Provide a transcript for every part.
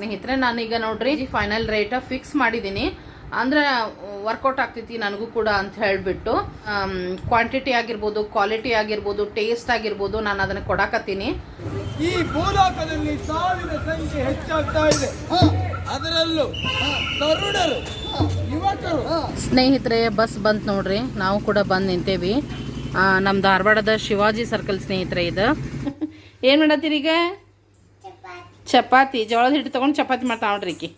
ಸ್ನೇಹಿತರೆ ನಾನೀಗ ನೋಡ್ರಿ ಫೈನಲ್ ರೇಟ್ ಫಿಕ್ಸ್ ಮಾಡಿದ್ದೀನಿ ಅಂದ್ರೆ ವರ್ಕೌಟ್ ಆಗ್ತೈತಿ ನನಗೂ ಕೂಡ ಅಂತ ಹೇಳ್ಬಿಟ್ಟು. ಕ್ವಾಂಟಿಟಿ ಆಗಿರ್ಬೋದು ಕ್ವಾಲಿಟಿ ಆಗಿರ್ಬೋದು ಟೇಸ್ಟ್ ಆಗಿರ್ಬೋದು ನಾನು ಅದನ್ನ ಕೊಡಾಕತ್ತೀನಿ. ಈ ಭೂಲೋಕದಲ್ಲಿ ಸಾವಿರ ಸಂಖ್ಯೆ ಹೆಚ್ಚಾಗ್ತಾ ಇದೆ. ಅದರಲ್ಲೂ ತರುಣರು ಯುವಕರು. ಸ್ನೇಹಿತರೆ ಬಸ್ ಬಂತು ನೋಡ್ರಿ. ನಾವು ಕೂಡ ಬಂದು ನಿಂತೇವಿ. ನಮ್ಮ ಧಾರವಾಡದ ಶಿವಾಜಿ ಸರ್ಕಲ್ ಸ್ನೇಹಿತರೆ ಇದು. ಏನು ಮಾಡತ್ತೀರಿ ಈಗ? ಚಪಾತಿ, ಜೋಳದ ಹಿಟ್ಟು ತೊಗೊಂಡು ಚಪಾತಿ ಮಾಡ್ತಾ ನೋಡ್ರಿ ಈಕಿ.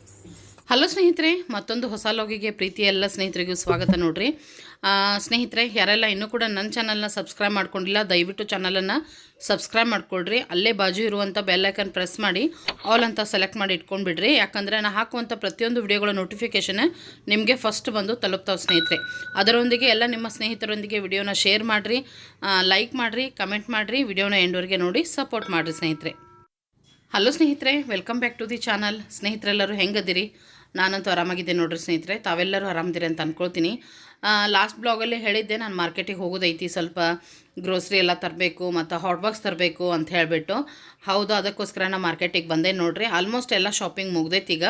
ಹಲೋ ಸ್ನೇಹಿತರೆ, ಮತ್ತೊಂದು ಹೊಸ ಲೋಗಿಗೆ ಪ್ರೀತಿ ಎಲ್ಲ ಸ್ನೇಹಿತರಿಗೂ ಸ್ವಾಗತ ನೋಡ್ರಿ. ಸ್ನೇಹಿತರೆ, ಯಾರೆಲ್ಲ ಇನ್ನೂ ಕೂಡ ನನ್ನ ಚಾನಲ್ನ ಸಬ್ಸ್ಕ್ರೈಬ್ ಮಾಡ್ಕೊಂಡಿಲ್ಲ, ದಯವಿಟ್ಟು ಚಾನಲನ್ನು ಸಬ್ಸ್ಕ್ರೈಬ್ ಮಾಡ್ಕೊಳ್ರಿ. ಅಲ್ಲೇ ಬಾಜು ಇರುವಂಥ ಬೆಲ್ಲೈಕನ್ ಪ್ರೆಸ್ ಮಾಡಿ ಆಲ್ ಅಂತ ಸೆಲೆಕ್ಟ್ ಮಾಡಿ ಇಟ್ಕೊಂಡ್ಬಿಡ್ರಿ. ಯಾಕಂದರೆ ನಾನು ಹಾಕುವಂಥ ಪ್ರತಿಯೊಂದು ವಿಡಿಯೋಗಳ ನೋಟಿಫಿಕೇಷನ್ ನಿಮಗೆ ಫಸ್ಟ್ ಬಂದು ತಲುಪ್ತಾವೆ ಸ್ನೇಹಿತರೆ. ಅದರೊಂದಿಗೆ ಎಲ್ಲ ನಿಮ್ಮ ಸ್ನೇಹಿತರೊಂದಿಗೆ ವಿಡಿಯೋನ ಶೇರ್ ಮಾಡಿರಿ ಲೈಕ್ ಮಾಡಿರಿ ಕಮೆಂಟ್ ಮಾಡಿರಿ ವಿಡಿಯೋನ ಎಂಡ್ವರೆಗೆ ನೋಡಿ ಸಪೋರ್ಟ್ ಮಾಡಿರಿ ಸ್ನೇಹಿತರೆ. ಹಲೋ ಸ್ನೇಹಿತರೆ welcome back to the channel ಸ್ನೇಹಿತರೆಲ್ಲರೂ ಹೆಂಗದಿರಿ? ನಾನಂತೂ ಆರಾಮಾಗಿದ್ದೆ ನೋಡ್ರಿ ಸ್ನೇಹಿತರೆ, ತಾವೆಲ್ಲರೂ ಆರಾಮದಿರಿ ಅಂತ ಅಂದ್ಕೊಳ್ತೀನಿ ಲಾಸ್ಟ್ ಬ್ಲಾಗಲ್ಲಿ ಹೇಳಿದ್ದೆ, ನಾನು ಮಾರ್ಕೆಟಿಗೆ ಹೋಗೋದೈತಿ, ಸ್ವಲ್ಪ ಗ್ರೋಸರಿ ಎಲ್ಲ ತರಬೇಕು, ಮತ್ತು ಹಾಟ್ ಬಾಕ್ಸ್ ತರಬೇಕು ಅಂತ ಹೇಳಿಬಿಟ್ಟು. ಹೌದು, ಅದಕ್ಕೋಸ್ಕರ ನಾನು ಮಾರ್ಕೆಟಿಗೆ ಬಂದೆ ನೋಡ್ರಿ. ಆಲ್ಮೋಸ್ಟ್ ಎಲ್ಲ ಶಾಪಿಂಗ್ ಮುಗ್ದೈತಿ ಈಗ.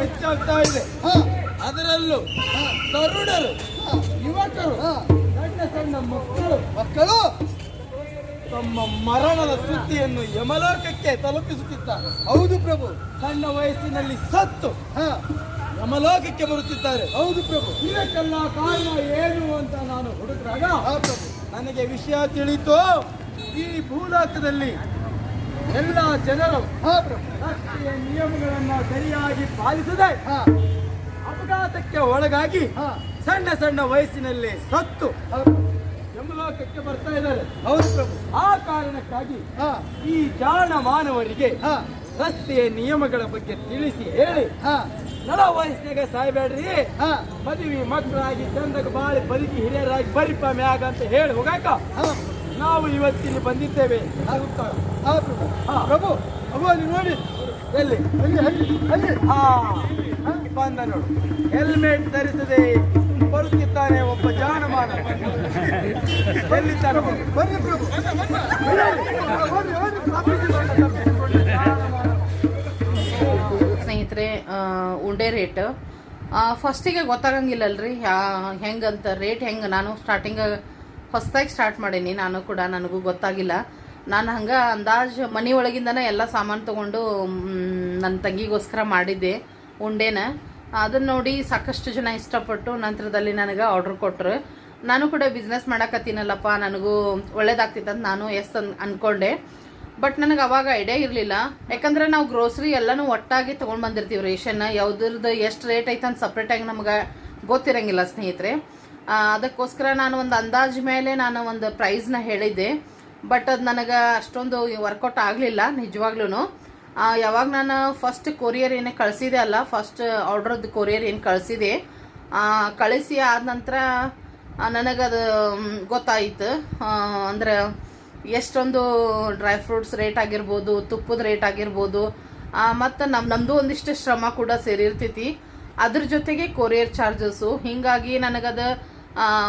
ಹೆಚ್ಚಾಗ್ತಾ ಇದೆ ಅದರಲ್ಲೂ ತರುಣರು ಯುವಕರು ಸಣ್ಣ ಸಣ್ಣ ಮಕ್ಕಳು ಮಕ್ಕಳು. ತಮ್ಮ ಮರಣದ ಸುದ್ದಿಯನ್ನು ಯಮಲೋಕಕ್ಕೆ ತಲುಪಿಸುತ್ತಿದ್ದಾರೆ. ಹೌದು ಪ್ರಭು ಸಣ್ಣ ವಯಸ್ಸಿನಲ್ಲಿ ಸತ್ತು ಯಮಲೋಕಕ್ಕೆ ಬರುತ್ತಿದ್ದಾರೆ. ಹೌದು ಪ್ರಭು ಇದಕ್ಕೆಲ್ಲ ಕಾರಣ ಏನು ಅಂತ ನಾನು ಹುಡುಕ್ರಾಗ ನನಗೆ ವಿಷಯ ತಿಳಿತು. ಈ ಭೂಲೋಕದಲ್ಲಿ ಎಲ್ಲ ಜನರು ರಾಷ್ಟ್ರೀಯ ನಿಯಮಗಳನ್ನು ಸರಿಯಾಗಿ ಪಾಲಿಸದೆ ಅಪಘಾತಕ್ಕೆ ಒಳಗಾಗಿ ಸಣ್ಣ ಸಣ್ಣ ವಯಸ್ಸಿನಲ್ಲಿ ಸತ್ತು ಯಮಲೋಕಕ್ಕೆ ಬರ್ತಾ ಇದ್ದಾರೆ. ಹೌದು ಪ್ರಭು ಆ ಕಾರಣಕ್ಕಾಗಿ ಈ ಜಾಣ ಮಾನವರಿಗೆ ರಸ್ತೆಯ ನಿಯಮಗಳ ಬಗ್ಗೆ ತಿಳಿಸಿ ಹೇಳಿ. ನಡ ವಯಸ್ಸಿನಾಗ ಸಾಯ್ಬೇಡ್ರಿ. ಮದುವೆ ಮಕ್ಕಳಾಗಿ ಚಂದಕ್ಕೆ ಬಾಳಿ ಬದುಕಿ ಹಿರಿಯರಾಗಿ ಬರಿಪ ಮ್ಯಾಗ ಅಂತ ಹೇಳಿ ಹೋಗಾಕ. ನಾವು ಇವತ್ತಿಲ್ಲಿ ಬಂದಿದ್ದೇವೆ. ಪ್ರಭು ಪ್ರಭು ಅಲ್ಲಿ ನೋಡಿ. ಎಲ್ಲಿ? ಹಾ. ಬಂದ ನೋಡು. ಹೆಲ್ಮೆಟ್ ಧರಿಸದೆ ಬರುತ್ತಿದ್ದಾನೆ ಒಬ್ಬ ಜಾನಮಾನ. ಎಲ್ಲಿ ಪ್ರಭು. ಸ್ನೇಹಿತರೆ ಉಂಡೆ ರೇಟ್. ಫಸ್ಟಿಗೆ ಗೊತ್ತಾಗಂಗಿಲ್ಲಲ್ರಿ. ಹೆಂಗಂತ ರೇಟ್ ಹೆಂಗೆ? ನಾನು ಸ್ಟಾರ್ಟಿಂಗ್ ಹೊಸ್ದಾಗಿ ಸ್ಟಾರ್ಟ್ ಮಾಡೀನಿ. ನಾನು ಕೂಡ ನನಗೂ ಗೊತ್ತಾಗಿಲ್ಲ. ನಾನು ಹಂಗೆ ಅಂದಾಜು ಮನೆ ಒಳಗಿಂದನೇ ಎಲ್ಲ ಸಾಮಾನು ತೊಗೊಂಡು ನನ್ನ ತಂಗಿಗೋಸ್ಕರ ಮಾಡಿದ್ದೆ ಉಂಡೇನ. ಅದನ್ನು ನೋಡಿ ಸಾಕಷ್ಟು ಜನ ಇಷ್ಟಪಟ್ಟು ನಂತರದಲ್ಲಿ ನನಗೆ ಆರ್ಡ್ರ್ ಕೊಟ್ಟರು ನಾನು ಕೂಡ ಬಿಸ್ನೆಸ್ ಮಾಡಕತ್ತೀನಲ್ಲಪ್ಪ, ನನಗೂ ಒಳ್ಳೇದಾಗ್ತಿತ್ತು ಅಂತ ನಾನು ಎಸ್ ಅನ್, ಅನ್ಕೊಂಡೆ. ಬಟ್ ನನಗೆ ಅವಾಗ ಐಡಿಯಾ ಇರಲಿಲ್ಲ. ಯಾಕಂದ್ರೆ ನಾವು ಗ್ರೋಸರಿ ಎಲ್ಲನೂ ಒಟ್ಟಾಗಿ ತೊಗೊಂಡು ಬಂದಿರ್ತೀವಿ ರೇಷನ್. ಯಾವ್ದ್ರದ್ದು ಎಷ್ಟು ರೇಟ್ ಐತೆ ಅಂತ ಸಪ್ರೇಟಾಗಿ ನಮ್ಗೆ ಗೊತ್ತಿರಂಗಿಲ್ಲ ಸ್ನೇಹಿತರೆ. ಅದಕ್ಕೋಸ್ಕರ ನಾನು ಒಂದು ಅಂದಾಜು ಮೇಲೆ ನಾನು ಒಂದು ಪ್ರೈಸ್ನ ಹೇಳಿದ್ದೆ. ಬಟ್ ಅದು ನನಗೆ ಅಷ್ಟೊಂದು ವರ್ಕೌಟ್ ಆಗಲಿಲ್ಲ ನಿಜವಾಗ್ಲೂ ಯಾವಾಗ ನಾನು ಫಸ್ಟ್ ಕೊರಿಯರ್ ಏನೇ ಕಳಿಸಿದೆ ಅಲ್ಲ ಫಸ್ಟ್ ಆರ್ಡ್ರದ್ದು ಕೊರಿಯರ್ ಏನು ಕಳಿಸಿದೆ ಕಳಿಸಿ ಆದ ನಂತರ ನನಗದು ಗೊತ್ತಾಯಿತು. ಅಂದ್ರೆ ಎಷ್ಟೊಂದು ಡ್ರೈ ಫ್ರೂಟ್ಸ್ ರೇಟ್ ಆಗಿರ್ಬೋದು, ತುಪ್ಪದ ರೇಟ್ ಆಗಿರ್ಬೋದು ಮತ್ತು ನಮ್ಮ ನಮ್ಮದು ಒಂದಿಷ್ಟು ಶ್ರಮ ಕೂಡ ಸೇರಿರ್ತೈತಿ. ಅದ್ರ ಜೊತೆಗೆ ಕೊರಿಯರ್ ಚಾರ್ಜಸ್ಸು ಹೀಗಾಗಿ ನನಗದು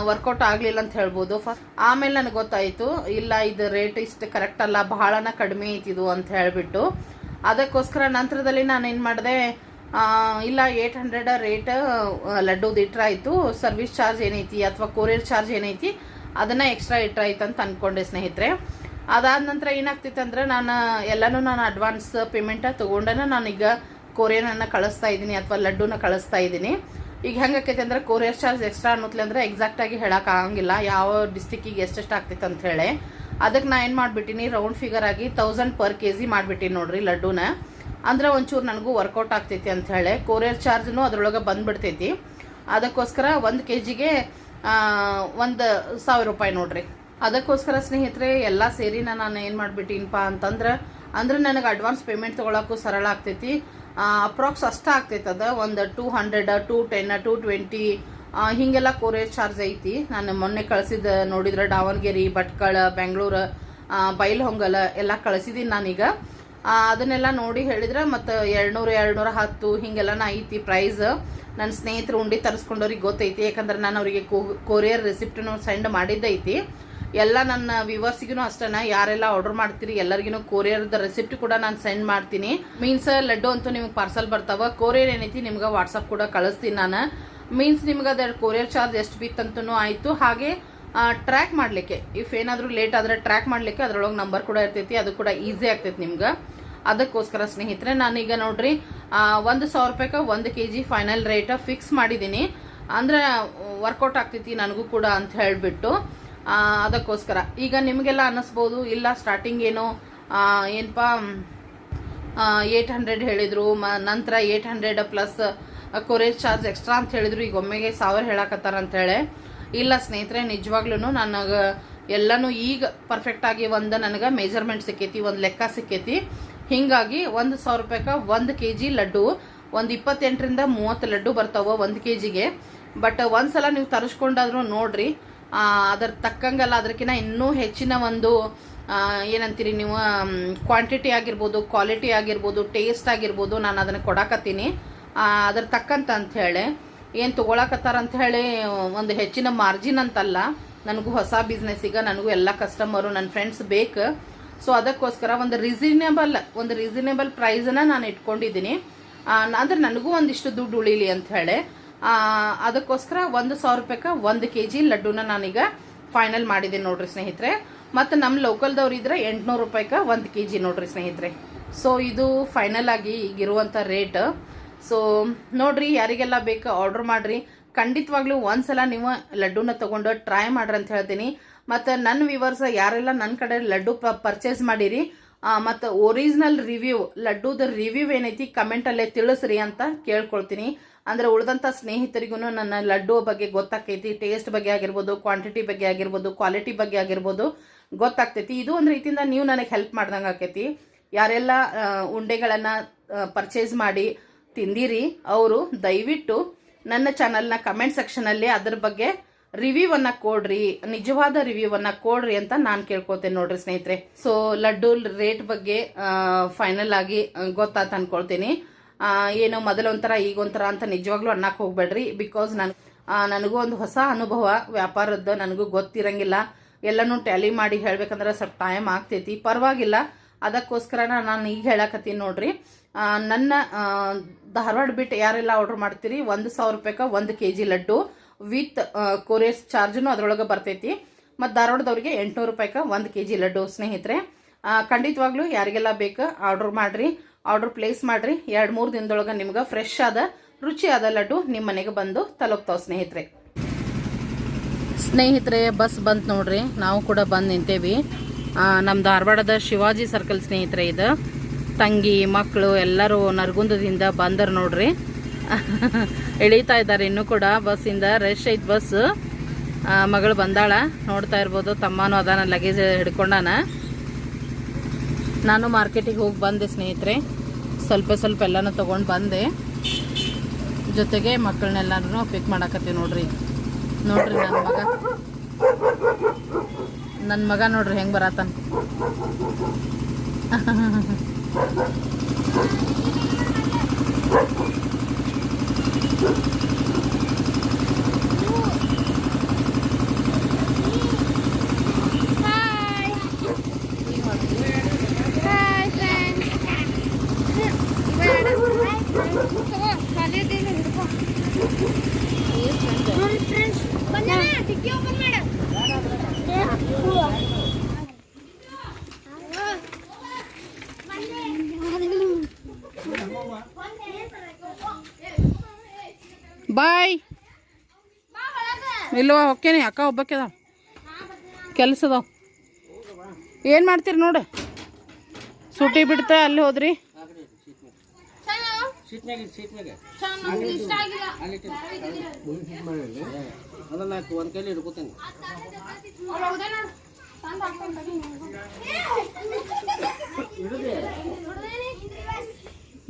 ವರ್ಕೌಟ್ ಆಗಲಿಲ್ಲ ಅಂತ ಹೇಳ್ಬೋದು. ಫಸ್ಟ್ ಆಮೇಲೆ ನನಗೆ ಗೊತ್ತಾಯಿತು, ಇಲ್ಲ ಇದು ರೇಟ್ ಇಷ್ಟು ಕರೆಕ್ಟ್ ಅಲ್ಲ ಬಹಳನ ಕಡಿಮೆ ಐತಿದು ಅಂತ ಹೇಳಿಬಿಟ್ಟು. ಅದಕ್ಕೋಸ್ಕರ ನಂತರದಲ್ಲಿ ನಾನು ಏನು ಮಾಡಿದೆ ಇಲ್ಲ ಏಯ್ಟ್ ಹಂಡ್ರೆಡ ರೇಟ್ ಲಡ್ಡುದು ಇಟ್ರಾಯ್ತು. ಸರ್ವಿಸ್ ಚಾರ್ಜ್ ಏನೈತಿ ಅಥವಾ ಕೊರಿಯರ್ ಚಾರ್ಜ್ ಏನೈತಿ, ಅದನ್ನು ಎಕ್ಸ್ಟ್ರಾ ಇಟ್ರಾಯ್ತು ಅಂತ ಅಂದ್ಕೊಂಡೆ ಸ್ನೇಹಿತರೆ. ಅದಾದ ನಂತರ ಏನಾಗ್ತಿತ್ತು ಅಂದ್ರೆ ನಾನು, ಎಲ್ಲನೂ ನಾನು ಅಡ್ವಾನ್ಸ್ ಪೇಮೆಂಟ ತೊಗೊಂಡನ ನಾನೀಗ ಕೊರಿಯರನ್ನು ಕಳಿಸ್ತಾ ಇದ್ದೀನಿ ಅಥವಾ ಲಡ್ಡುನ ಕಳಿಸ್ತಾ ಇದ್ದೀನಿ. ಈಗ ಹೆಂಗಾಕೈತೆ ಅಂದ್ರೆ ಕೊರಿಯರ್ ಚಾರ್ಜ್ ಎಕ್ಸ್ಟ್ರಾ ಅನ್ನೋತ್ಲೆ ಅಂದ್ರೆ ಎಕ್ಸಾಕ್ಟಾಗಿ ಆಗಂಗಿಲ್ಲ. ಯಾವ ಡಿಸ್ಟಿಕ್ಕಿಗೆ ಎಷ್ಟೆಷ್ಟು ಆಗ್ತೈತೆ ಅಂತ ಹೇಳಿ. ಅದಕ್ಕೆ ನಾ ಏನು ಮಾಡಿಬಿಟ್ಟಿನಿ ರೌಂಡ್ ಫಿಗರ್ ಆಗಿ ತೌಸಂಡ್ ಪರ್ ಕೆ ಜಿ ಮಾಡಿಬಿಟ್ಟಿನಿ ನೋಡ್ರಿ ಲಡ್ಡೂನ. ಅಂದ್ರೆ ಒಂಚೂರು ನನಗೂ ವರ್ಕೌಟ್ ಆಗ್ತೈತಿ ಅಂತ ಹೇಳಿ. ಕೊರಿಯರ್ ಚಾರ್ಜ್ನು ಅದ್ರೊಳಗೆ ಬಂದ್ಬಿಡ್ತೈತಿ. ಅದಕ್ಕೋಸ್ಕರ ಒಂದು ಕೆ ಜಿಗೆ ಒಂದು ಸಾವಿರ ರೂಪಾಯಿ ನೋಡ್ರಿ. ಅದಕ್ಕೋಸ್ಕರ ಸ್ನೇಹಿತರೆ, ಎಲ್ಲ ಸೇರಿನ ನಾನು ಏನು ಮಾಡಿಬಿಟ್ಟಿನಪ್ಪ ಅಂತಂದ್ರೆ, ಅಂದ್ರೆ ನನಗೆ ಅಡ್ವಾನ್ಸ್ ಪೇಮೆಂಟ್ ತೊಗೊಳಕ್ಕೂ ಸರಳ ಆಗ್ತೈತಿ. ಅಪ್ರಾಕ್ಸ್ ಅಷ್ಟ ಆಗ್ತೈತೆ ಅದು. ಒಂದು two hundred two ten two twenty ಹೀಗೆಲ್ಲ ಕೊರಿಯರ್ ಚಾರ್ಜ್ ಐತಿ. ನಾನು ಮೊನ್ನೆ ಕಳಿಸಿದ ನೋಡಿದ್ರೆ, ದಾವಣಗೆರೆ, ಭಟ್ಕಳ, ಬೆಂಗಳೂರು ಬೈಲಹೊಂಗಲ ಎಲ್ಲ ಕಳಿಸಿದ್ದೀನಿ ನಾನೀಗ. ಅದನ್ನೆಲ್ಲ ನೋಡಿ ಹೇಳಿದ್ರೆ ಮತ್ತು ಎರಡ್ನೂರು, ಎರಡ್ನೂರ ಹತ್ತು ಹಿಂಗೆಲ್ಲ ಐತಿ ಪ್ರೈಸ್ ನನ್ನ ಸ್ನೇಹಿತರು ಉಂಡಿ ತರಿಸ್ಕೊಂಡವ್ರಿಗೆ ಗೊತ್ತೈತಿ. ಯಾಕಂದ್ರೆ ನಾನು ಅವರಿಗೆ ಕೊರಿಯರ್ ರೆಸಿಪ್ಟನ್ನು ಸೆಂಡ್ ಮಾಡಿದ್ದೈತಿ. ಎಲ್ಲ ನನ್ನ ವ್ಯೂವರ್ಸಿಗೂ ಅಷ್ಟೇನಾ, ಯಾರೆಲ್ಲ ಆರ್ಡರ್ ಮಾಡ್ತೀರಿ ಎಲ್ಲರಿಗೂ ಕೊರಿಯರ್ದ ರೆಸಿಪ್ಟ್ ಕೂಡ ನಾನು ಸೆಂಡ್ ಮಾಡ್ತೀನಿ. ಮೀನ್ಸ್ ಲಡ್ಡು ಅಂತೂ ನಿಮ್ಗೆ ಪಾರ್ಸಲ್ ಬರ್ತಾವ. ಕೊರಿಯರ್ ಏನೈತಿ ನಿಮ್ಗೆ ವಾಟ್ಸಪ್ ಕೂಡ ಕಳಿಸ್ತೀನಿ ನಾನು. ಮೀನ್ಸ್ ನಿಮ್ಗೆ ಅದರ ಕೊರಿಯರ್ ಚಾರ್ಜ್ ಎಷ್ಟು ಬಿತ್ತಂತೂ ಆಯಿತು. ಹಾಗೆ ಟ್ರ್ಯಾಕ್ ಮಾಡಲಿಕ್ಕೆ. ಇಫ್ ಏನಾದರೂ ಲೇಟ್ ಆದರೆ ಟ್ರ್ಯಾಕ್ ಮಾಡಲಿಕ್ಕೆ ಅದರೊಳಗೆ ನಂಬರ್ ಕೂಡ ಇರ್ತೈತಿ, ಅದು ಕೂಡ ಈಸಿ ಆಗ್ತೈತಿ ನಿಮ್ಗೆ. ಅದಕ್ಕೋಸ್ಕರ ಸ್ನೇಹಿತರೆ, ನಾನೀಗ ನೋಡ್ರಿ ಒಂದು ಸಾವಿರ ರೂಪಾಯಿಗೆ ಒಂದು K G final rate fix ಮಾಡಿದ್ದೀನಿ ಅಂದ್ರೆ ವರ್ಕೌಟ್ ಆಗ್ತೈತಿ ನನಗೂ ಕೂಡ ಅಂತ ಹೇಳಿಬಿಟ್ಟು. ಅದಕ್ಕೋಸ್ಕರ. ಈಗ ನಿಮಗೆಲ್ಲ ಅನ್ನಿಸ್ಬೋದು, ಇಲ್ಲ ಸ್ಟಾರ್ಟಿಂಗ್ ಏನೋ ಏನಪ್ಪ ಏಯ್ಟ್ ಹಂಡ್ರೆಡ್ ಹೇಳಿದರು, ಮ, ನಂತರ eight hundred plus courier charge extra ಅಂತ ಹೇಳಿದ್ರು, ಈಗ ಒಮ್ಮೆಗೆ ಸಾವಿರ ಹೇಳಕತ್ತಾರ ಅಂತೇಳಿ ಇಲ್ಲ ಸ್ನೇಹಿತರೆ ನಿಜವಾಗ್ಲೂ ನನಗೆ ಎಲ್ಲನೂ ಈಗ ಪರ್ಫೆಕ್ಟಾಗಿ ಒಂದು ನನಗೆ ಮೆಜರ್ಮೆಂಟ್ ಸಿಕ್ಕೈತಿ, ಒಂದು ಲೆಕ್ಕ ಸಿಕ್ಕೈತಿ. ಹೀಗಾಗಿ ಒಂದು ಸಾವಿರ ರೂಪಾಯಿಗೆ ಒಂದು ಕೆ ಜಿ ಲಡ್ಡು, ಒಂದು ಇಪ್ಪತ್ತೆಂಟರಿಂದ ಮೂವತ್ತು ಲಡ್ಡು ಬರ್ತಾವೆ ಒಂದು ಕೆ ಜಿಗೆ ಬಟ್ ಒಂದ್ಸಲ ನೀವು ತರಿಸ್ಕೊಂಡಾದ್ರೂ ನೋಡ್ರಿ ಅದರ ತಕ್ಕಂಗಲ್ಲ ಅದಕ್ಕಿಂತ ಇನ್ನೂ ಹೆಚ್ಚಿನ ಒಂದು ಏನಂತೀರಿ ನೀವು ಕ್ವಾಂಟಿಟಿ ಆಗಿರ್ಬೋದು ಕ್ವಾಲಿಟಿ ಆಗಿರ್ಬೋದು ಟೇಸ್ಟ್ ಆಗಿರ್ಬೋದು ನಾನು ಅದನ್ನು ಕೊಡಕತ್ತೀನಿ. ಅದ್ರ ತಕ್ಕಂತ ಅಂತ ಹೇಳಿ ಏನು ತೊಗೊಳಕತ್ತಾರ ಹೇಳಿ ಒಂದು ಹೆಚ್ಚಿನ ಮಾರ್ಜಿನ್ ಅಂತಲ್ಲ ನನಗೂ ಹೊಸ ಬಿಸ್ನೆಸ್ಸಿಗೆ ನನಗೂ ಎಲ್ಲ ಕಸ್ಟಮರು ನನ್ನ ಫ್ರೆಂಡ್ಸ್ ಬೇಕು. ಸೊ ಅದಕ್ಕೋಸ್ಕರ ಒಂದು ರೀಸನೇಬಲ್ ಒಂದು ರೀಸನೇಬಲ್ ಪ್ರೈಸನ್ನ ನಾನು ಇಟ್ಕೊಂಡಿದ್ದೀನಿ. ಅಂದರೆ ನನಗೂ ಒಂದಿಷ್ಟು ದುಡ್ಡು ಉಳಿಲಿ ಆ, ಅದಕ್ಕೋಸ್ಕರ ಒಂದು ಸಾವಿರ ರೂಪಾಯಿಗೆ ಒಂದು ಕೆ ಜಿ ಲಡ್ಡುನ ನಾನೀಗ ಫೈನಲ್ ಮಾಡಿದ್ದೀನಿ ನೋಡ್ರಿ ಸ್ನೇಹಿತರೆ. ಮತ್ತು ನಮ್ಮ ಲೋಕಲ್ದವ್ರು ಇದ್ರೆ ಎಂಟುನೂರು ರೂಪಾಯಿಕ ಒಂದು ಕೆ ಜಿ ನೋಡ್ರಿ ಸ್ನೇಹಿತರೆ. ಸೊ ಇದು ಫೈನಲ್ ಆಗಿ ಈಗಿರುವಂಥ ರೇಟ್ ಸೊ ನೋಡ್ರಿ ಯಾರಿಗೆಲ್ಲ ಬೇಕು ಆರ್ಡರ್ ಮಾಡಿರಿ. ಖಂಡಿತವಾಗ್ಲೂ ಒಂದ್ಸಲ ನೀವು ಲಡ್ಡುನ ತೊಗೊಂಡು ಟ್ರೈ ಮಾಡ್ರಿ ಅಂತ ಹೇಳ್ತೀನಿ. ಮತ್ತು ನನ್ನ ವಿವರ್ಸ್ ಯಾರೆಲ್ಲ ನನ್ನ ಕಡೆ ಲಡ್ಡು ಪರ್ಚೇಸ್ ಮಾಡಿರಿ ಮತ್ತು ಒರಿಜಿನಲ್ ರಿವ್ಯೂ ಲಡ್ಡೂದ ರಿವ್ಯೂ ಏನೈತಿ ಕಮೆಂಟಲ್ಲೇ ತಿಳಿಸ್ರಿ ಅಂತ ಕೇಳ್ಕೊಳ್ತೀನಿ. ಅಂದ್ರೆ ಉಳಿದಂಥ ಸ್ನೇಹಿತರಿಗೂ ನನ್ನ ಲಡ್ಡು ಬಗ್ಗೆ ಗೊತ್ತಾಕೈತಿ ಟೇಸ್ಟ್ ಬಗ್ಗೆ ಆಗಿರ್ಬೋದು ಕ್ವಾಂಟಿಟಿ ಬಗ್ಗೆ ಆಗಿರ್ಬೋದು ಕ್ವಾಲಿಟಿ ಬಗ್ಗೆ ಆಗಿರ್ಬೋದು ಗೊತ್ತಾಗ್ತೈತಿ. ಇದು ಒಂದು ರೀತಿಯಿಂದ ನೀವು ನನಗೆ ಹೆಲ್ಪ್ ಮಾಡ್ದಂಗೆ ಆಕೈತಿ. ಯಾರೆಲ್ಲ ಉಂಡೆಗಳನ್ನ ಪರ್ಚೇಸ್ ಮಾಡಿ ತಿಂದಿರಿ, ಅವರು ದಯವಿಟ್ಟು ನನ್ನ ಚಾನಲ್ನ ಕಮೆಂಟ್ ಸೆಕ್ಷನಲ್ಲಿ ಅದ್ರ ಬಗ್ಗೆ ರಿವ್ಯೂವನ್ನ ಕೊಡ್ರಿ, ನಿಜವಾದ ರಿವ್ಯೂವನ್ನ ಕೊಡ್ರಿ ಅಂತ ನಾನು ಕೇಳ್ಕೊತೇನೆ ನೋಡ್ರಿ ಸ್ನೇಹಿತರೆ. ಸೊ ಲಡ್ಡು ರೇಟ್ ಬಗ್ಗೆ ಫೈನಲ್ ಆಗಿ ಗೊತ್ತಾತ ಅನ್ಕೊಳ್ತೀನಿ. ಏನು ಏನೋ ಮೊದಲ ಒಂಥರ, ಈಗ ಒಂಥರ ಅಂತ ನಿಜವಾಗ್ಲೂ ಅನ್ನಕ್ಕೆ ಹೋಗ್ಬೇಡ್ರಿ. ಬಿಕಾಸ್ ನಾನು ನನಗೂ ಒಂದು ಹೊಸ ಅನುಭವ ವ್ಯಾಪಾರದ್ದು ನನಗೂ ಗೊತ್ತಿರಂಗಿಲ್ಲ. ಎಲ್ಲನೂ ಟ್ಯಾಲಿ ಮಾಡಿ ಹೇಳ್ಬೇಕಂದ್ರೆ ಸ್ವಲ್ಪ ಟೈಮ್ ಆಗ್ತೈತಿ. ಪರವಾಗಿಲ್ಲ ಅದಕ್ಕೋಸ್ಕರ ನಾನು ಈಗ ಹೇಳಕತ್ತೀನಿ ನೋಡ್ರಿ. ನನ್ನ ಧಾರವಾಡ ಬಿಟ್ಟು ಯಾರೆಲ್ಲ ಆರ್ಡ್ರ್ ಮಾಡ್ತೀರಿ? ಒಂದು ಸಾವಿರ ರೂಪಾಯಿಗೆ ಒಂದು K G laddu. With courier ಚಾರ್ಜ್ನು ಅದರೊಳಗೆ ಬರ್ತೈತಿ. ಮತ್ತು ಧಾರವಾಡದವ್ರಿಗೆ ಎಂಟುನೂರು ರೂಪಾಯಿಗೆ ಒಂದು ಕೆ ಜಿ ಲಡ್ಡು, ಸ್ನೇಹಿತರೆ. ಖಂಡಿತವಾಗ್ಲೂ ಯಾರಿಗೆಲ್ಲ ಬೇಕು ಆರ್ಡರ್ ಮಾಡಿರಿ. ಆರ್ಡರ್ ಪ್ಲೇಸ್ ಮಾಡಿರಿ. ಎರಡು, ಮೂರು ದಿನದೊಳಗೆ ನಿಮ್ಗೆ ಫ್ರೆಶ್ ಆದ ರುಚಿಯಾದ ಲಡ್ಡು ನಿಮ್ಮ ಮನೆಗೆ ಬಂದು ತಲುಪ್ತಾವೆ, ಸ್ನೇಹಿತರೆ. ಸ್ನೇಹಿತರೆ, ಬಸ್ ಬಂತು ನೋಡ್ರಿ. ನಾವು ಕೂಡ ಬಂದು ನಿಂತೇವಿ. ನಮ್ಮ ಧಾರವಾಡದ ಶಿವಾಜಿ ಸರ್ಕಲ್ ಸ್ನೇಹಿತರೆ ಇದು. ತಂಗಿ ಮಕ್ಕಳು ಎಲ್ಲರೂ ನರಗುಂದದಿಂದ ಬಂದರು ನೋಡ್ರಿ. ಇಳೀತಾ ಇದ್ದಾರೆ ಇನ್ನೂ ಕೂಡ ಬಸ್ಸಿಂದ ರಶ್ ಐತ್ ಬಸ್ ಮಗಳು ಬಂದಾಳ. ನೋಡ್ತಾ ಇರ್ಬೋದು. ತಮ್ಮನೂ ಅದಾನ ಲಗೇಜ್ ಹಿಡ್ಕೊಂಡಾನ. ನಾನು ಮಾರ್ಕೆಟಿಗೆ ಹೋಗಿ ಬಂದೆ ಸ್ನೇಹಿತರೆ. ಸ್ವಲ್ಪ ಸ್ವಲ್ಪ ಎಲ್ಲನೂ ತಗೊಂಡು ಬಂದೆ. ಜೊತೆಗೆ ಮಕ್ಕಳನ್ನೆಲ್ಲರೂ ಪಿಕ್ ಮಾಡಾಕತ್ತೀವಿ ನೋಡ್ರಿ. ನೋಡ್ರಿ ನನ್ನ ಮಗ. ನನ್ನ ಮಗ ನೋಡ್ರಿ ಹೆಂಗೆ ಬರತ್ತಾನ. ಇಲ್ವಾ ಹೊಕ್ಕೇನಿ, ಅಕ್ಕ ಒಬ್ಬಕ್ಕೆ ಅದಾವ. ಕೆಲಸ ಏನು ಮಾಡ್ತೀರಿ ನೋಡು. ಸೂಟಿ ಬಿಡ್ತಾ, ಅಲ್ಲಿ ಹೋದ್ರಿ.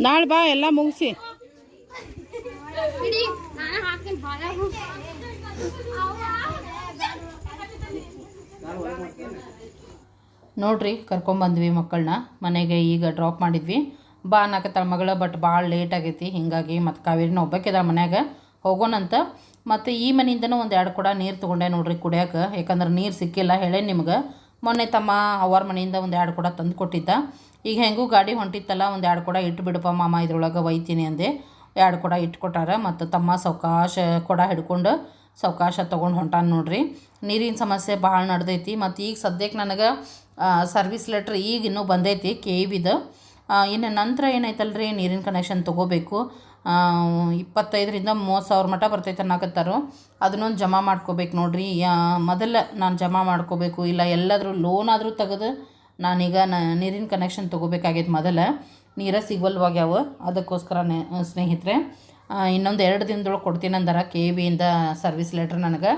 ನಾಳೆ ಬಾ, ಎಲ್ಲ ಮುಗಿಸಿ. ನೋಡ್ರಿ ಕರ್ಕೊಂಬಂದ್ವಿ ಮಕ್ಕಳನ್ನ ಮನೆಗೆ ಈಗ ಡ್ರಾಪ್ ಮಾಡಿದ್ವಿ. ಬಾ ಅನ್ನಕತ್ತಾಳ ಮಗಳ ಬಟ್ ಭಾಳ ಲೇಟ್ ಆಗೈತಿ. ಹಿಂಗಾಗಿ ಮತ್ತು ಕಾವೇರಿನ ಒಬ್ಬಕ್ಕಿದ ಮನ್ಯಾಗ. ಹೋಗೋಣಂತ. ಮತ್ತು ಈ ಮನೆಯಿಂದನೂ ಒಂದು ಎರಡು ಕೂಡ ನೀರು ತೊಗೊಂಡೆ ನೋಡ್ರಿ ಕುಡಿಯೋಕೆ. ಯಾಕಂದ್ರೆ ನೀರು ಸಿಕ್ಕಿಲ್ಲ ಹೇಳೇ ನಿಮ್ಗೆ. ಮೊನ್ನೆ ತಮ್ಮ ಅವ್ರ ಮನೆಯಿಂದ ಒಂದು ಎರಡು ಕೂಡ ತಂದು ಕೊಟ್ಟಿದ್ದ. ಈಗ ಹೆಂಗೂ ಗಾಡಿ ಹೊಂಟಿತ್ತಲ್ಲ, ಒಂದು ಎರಡು ಕೂಡ ಇಟ್ಟು ಬಿಡಪ್ಪ ಮಾಮ ಇದ್ರೊಳಗೆ ಒಯ್ತೀನಿ ಅಂದೆ. ಎರಡು ಕೂಡ ಇಟ್ಟು ಕೊಟ್ಟಾರ. ಮತ್ತು ತಮ್ಮ ಸಾವಕಾಶ ಕೊಡ ಹಿಡ್ಕೊಂಡು ಸಾವಕಾಶ ತೊಗೊಂಡು ಹೊಂಟಾನ ನೋಡ್ರಿ. ನೀರಿನ ಸಮಸ್ಯೆ ಭಾಳ ನಡೆದೈತಿ ಮತ್ತು ಈಗ ಸದ್ಯಕ್ಕೆ ನನಗೆ ಸರ್ವಿಸ್ ಲೆಟ್ರ್ ಈಗ ಇನ್ನೂ ಬಂದೈತಿ ಕೆ ಇದು ಇನ್ನು ನಂತರ ಏನೈತಲ್ರಿ ನೀರಿನ ಕನೆಕ್ಷನ್ ತೊಗೋಬೇಕು. ಇಪ್ಪತ್ತೈದರಿಂದ ಮೂವತ್ತು ಸಾವಿರ ಮಟ್ಟ ಬರ್ತೈತೆ ಅನ್ನಕತ್ತಾರು. ಅದನ್ನೊಂದು ಜಮಾ ಮಾಡ್ಕೋಬೇಕು ನೋಡ್ರಿ. ಮೊದಲ ನಾನು ಜಮಾ ಮಾಡ್ಕೋಬೇಕು, ಇಲ್ಲ ಎಲ್ಲಾದರೂ ಲೋನ್ ಆದರೂ ತೆಗೆದು ನಾನೀಗ ನ, ನೀರಿನ ಕನೆಕ್ಷನ್ ತೊಗೋಬೇಕಾಗೈತೆ ಮೊದಲ. ನೀರ ಸಿಗವಲ್ವಾಗ್ಯಾವ ಅದಕ್ಕೋಸ್ಕರ ಸ್ನೇಹಿತರೆ. ಇನ್ನೊಂದು ಎರಡು ದಿನದೊಳಗೆ ಕೊಡ್ತೀನಿ ಅಂದಾರ ಕೆ ಬಿಯಿಂದ ಸರ್ವಿಸ್ ಲೆಟ್ರ್ ನನಗೆ.